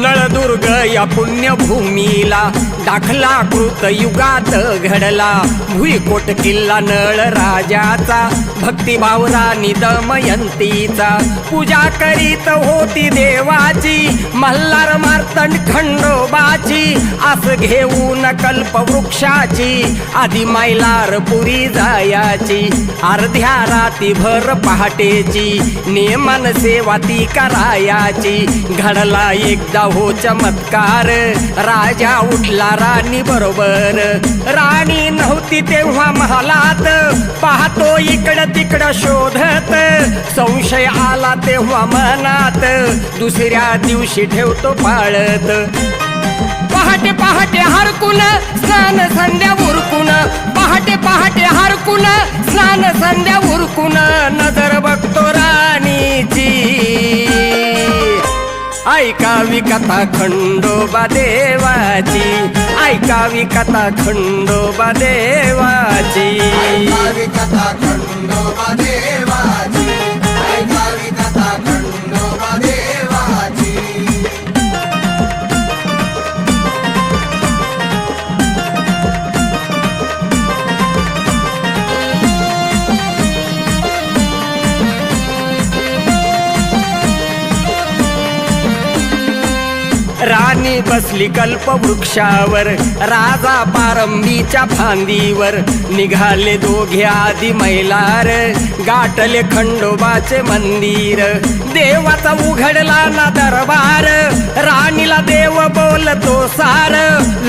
नळदुर्ग या पुण्यभूमीला दाखला कृत युगात घडला. भुईकोट किल्ला नळ राजाचा भक्तिभाव निदमयंतीचा. पूजा करीत होती देवाची मल्हार मार्तंड खंडोबाची आस घेऊन कल्पवृक्षाची आधी मैलार पुरी जायाची अर्ध्या राती भर पहाटेची नियमन सेवा ती करायाची. घडला एकदा हो चमत्कार राजा उठला राणी बरोबर. राणी नव्हती तेव्हा महालात पाहतो इकडं तिकडं शोधत. संशय आला तेव्हा मनात दुसऱ्या दिवशी ठेवतो पाळत. पहाटे पहाटे हरकुन स्नान संध्या उरकुन. पहाटे पहाटे हरकुन स्नान संध्या उरकुन. नजर बघतो राणीची. ऐकावी कथा खंडोबा देवाची. ऐकावी कथा खंडोबा देवाची. राणी बसली कल्पवृक्षावर राजा पारंबीच्या फांदीवर. निघाले दोघे आधी मैलार गाठले खंडोबाचे मंदिर. देवाचा उघडला ना दरबार राणीला देव बोलतो सार.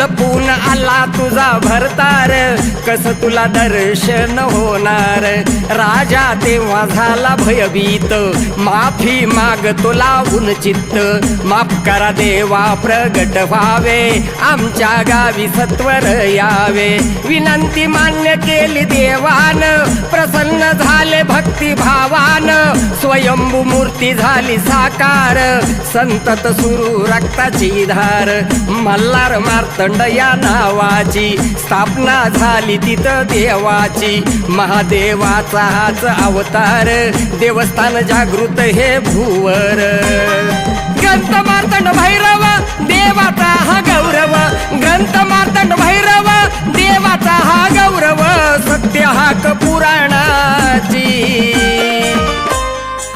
लपून आला तुझा भरतार. कस तुला दर्शन होणार? राजा तेव्हा झाला भयभीत. माफी माग लावून चित्त माफ करा देवा प्रगट व्हावे. आमच्या गावी सत्वर यावे. विनंती मान्य केली देवान. प्रसन्न झाले भक्ती भावान स्वयंभू मूर्ती झाली साकार. संतत सुरू रक्ताची धार. मल्हार मार्तंड या नावाची. स्थापना झाली तिथं देवाची. महादेवाचा हाच अवतार. देवस्थान जागृत हे भूवर. गंत मार्तंड भैरव देवाचा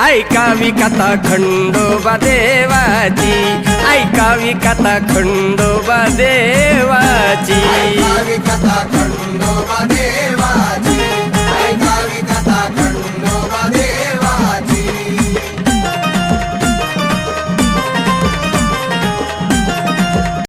ऐकावी कथा खंडोबा देवाची. ऐकावी कथा खंडोबा देवाची.